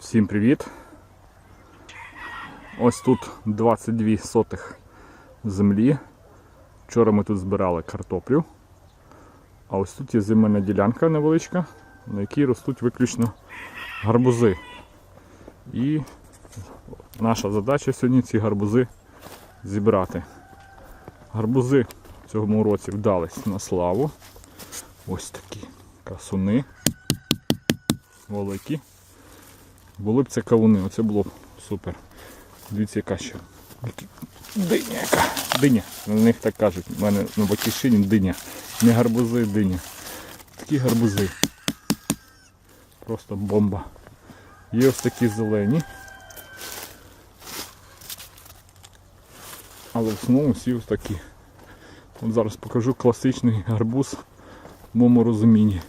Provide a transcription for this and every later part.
Всім привіт! Ось тут 22 сотих землі. Вчора ми тут збирали картоплю. А ось тут є земельна ділянка невеличка, на якій ростуть виключно гарбузи. І наша задача сьогодні ці гарбузи зібрати. Гарбузи в цьому році вдались на славу. Ось такі красуни. Великі. Були б це кавуни, оце було б супер. Дивіться, яка ще. Диня яка. Диня. На них так кажуть. У мене на батьківщині диня. Не гарбузи, диня. Такі гарбузи. Просто бомба. Є ось такі зелені. Але в основному всі ось такі. От зараз покажу класичний гарбуз в моєму розумінні.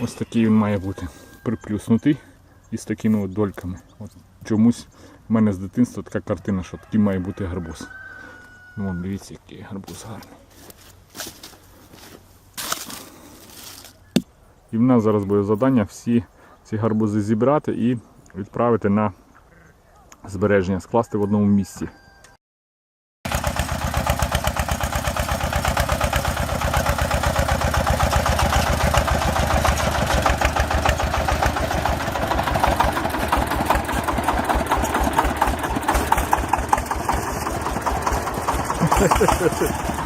Ось такий він має бути приплюснутий із такими от дольками. От чомусь в мене з дитинства така картина, що такий має бути гарбуз. Ну, дивіться, який гарбуз гарний. І в нас зараз буде завдання всі ці гарбузи зібрати і відправити на збереження, скласти в одному місці.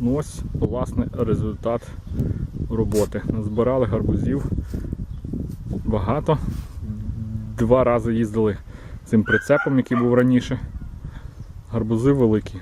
Ну ось, власне, результат роботи. Назбирали гарбузів багато. Два рази їздили цим прицепом, який був раніше. Гарбузи великі.